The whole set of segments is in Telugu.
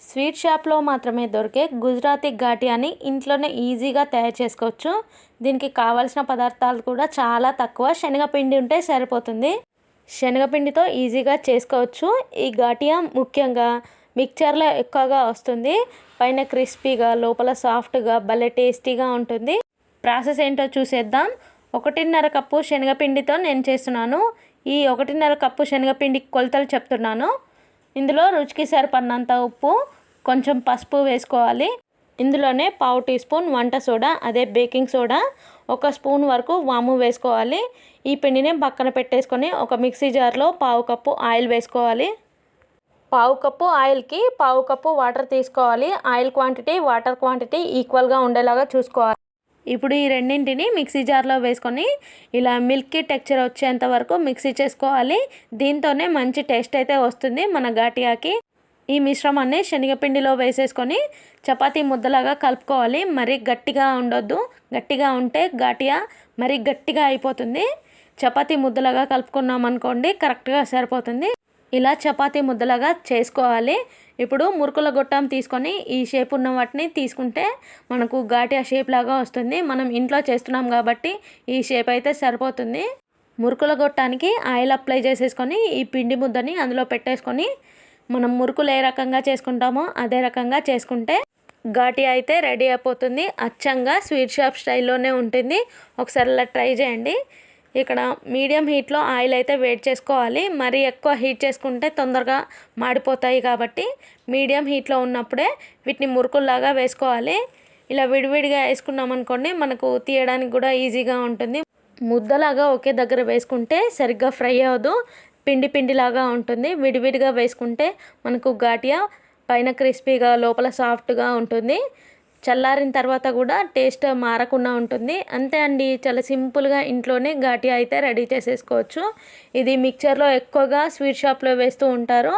స్వీట్ షాప్లో మాత్రమే దొరికే గుజరాతీ ఘాటియాని ఇంట్లోనే ఈజీగా తయారు చేసుకోవచ్చు. దీనికి కావాల్సిన పదార్థాలు కూడా చాలా తక్కువ. శనగపిండి ఉంటే సరిపోతుంది. శనగపిండితో ఈజీగా చేసుకోవచ్చు. ఈ ఘాటియా ముఖ్యంగా మిక్చర్లో ఎక్కువగా వస్తుంది. పైన క్రిస్పీగా లోపల సాఫ్ట్గా భలే టేస్టీగా ఉంటుంది. ప్రాసెస్ ఏంటో చూసేద్దాం. ఒకటిన్నర కప్పు శనగపిండితో నేను చేస్తున్నాను. ఈ ఒకటిన్నర కప్పు శనగపిండి కొలతలు చెప్తున్నాను. ఇందులో రుచికి సరిపడినంత ఉప్పు కొంచెం పసుపు వేసుకోవాలి. ఇందులోనే పావు టీ స్పూన్ వంట సోడా అదే బేకింగ్ సోడా ఒక స్పూన్ వరకు వాము వేసుకోవాలి. ఈ పిండిని పక్కన పెట్టేసుకొని ఒక మిక్సీ జార్లో పావు కప్పు ఆయిల్ వేసుకోవాలి. పావు కప్పు ఆయిల్కి పావు కప్పు వాటర్ తీసుకోవాలి. ఆయిల్ క్వాంటిటీ వాటర్ క్వాంటిటీ ఈక్వల్గా ఉండేలాగా చూసుకోవాలి. ఇప్పుడు ఈ రెండింటిని మిక్సీ జార్లో వేసుకొని ఇలా మిల్కీ టెక్చర్ వచ్చేంత వరకు మిక్సీ చేసుకోవాలి. దీంతోనే మంచి టేస్ట్ అయితే వస్తుంది మన ఘాటియాకి. ఈ మిశ్రమాన్ని శనగపిండిలో వేసేసుకొని చపాతీ ముద్దలాగా కలుపుకోవాలి. మరీ గట్టిగా ఉండొద్దు. గట్టిగా ఉంటే ఘాటియా మరీ గట్టిగా అయిపోతుంది. చపాతీ ముద్దలాగా కలుపుకున్నాం అనుకోండి కరెక్ట్గా సరిపోతుంది. ఇలా చపాతీ ముద్దలాగా చేసుకోవాలి. ఇప్పుడు మురుకుల గొట్టం తీసుకొని ఈ షేప్ ఉన్న వాటిని తీసుకుంటే మనకు ఘాటియా షేప్ లాగా వస్తుంది. మనం ఇంట్లో చేస్తున్నాం కాబట్టి ఈ షేప్ అయితే సరిపోతుంది. మురుకుల గొట్టానికి ఆయిల్ అప్లై చేసేసుకొని ఈ పిండి ముద్దని అందులో పెట్టేసుకొని మనం మురుకులు ఏ రకంగా చేసుకుంటామో అదే రకంగా చేసుకుంటే ఘాటి అయితే రెడీ అయిపోతుంది. అచ్చంగా స్వీట్ షాప్ స్టైల్లోనే ఉంటుంది. ఒకసారి అలా ట్రై చేయండి. ఇక్కడ మీడియం హీట్లో ఆయిల్ అయితే వేడి చేసుకోవాలి. మరీ ఎక్కువ హీట్ చేసుకుంటే తొందరగా మాడిపోతాయి కాబట్టి మీడియం హీట్లో ఉన్నప్పుడే వీటిని మురుకుల్లాగా వేసుకోవాలి. ఇలా విడివిడిగా వేసుకున్నాం అనుకోండి మనకు తీయడానికి కూడా ఈజీగా ఉంటుంది. ముద్దలాగా ఒకే దగ్గర వేసుకుంటే సరిగ్గా ఫ్రై అవ్వదు. పిండి పిండిలాగా ఉంటుంది. విడివిడిగా వేసుకుంటే మనకు ఘాటియా పైన క్రిస్పీగా లోపల సాఫ్ట్గా ఉంటుంది. చల్లారిన తర్వాత కూడా టేస్ట్ మారకుండా ఉంటుంది. అంతే అండి చాలా సింపుల్గా ఇంట్లోనే ఘాటియా అయితే రెడీ చేసేసుకోవచ్చు. ఇది మిక్చర్లో ఎక్కువగా స్వీట్ షాప్లో వేస్తూ ఉంటారు.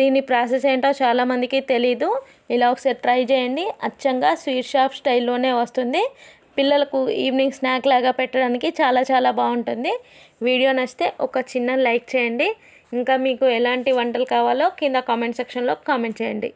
దీని ప్రాసెస్ ఏంటో చాలామందికి తెలీదు. ఇలా ఒకసారి ట్రై చేయండి. అచ్చంగా స్వీట్ షాప్ స్టైల్లోనే వస్తుంది. పిల్లలకు ఈవినింగ్ స్నాక్ లాగా పెట్టడానికి చాలా చాలా బాగుంటుంది. వీడియో నచ్చితే ఒక చిన్న లైక్ చేయండి. ఇంకా మీకు ఎలాంటి వంటలు కావాలో కింద కామెంట్ సెక్షన్లో కామెంట్ చేయండి.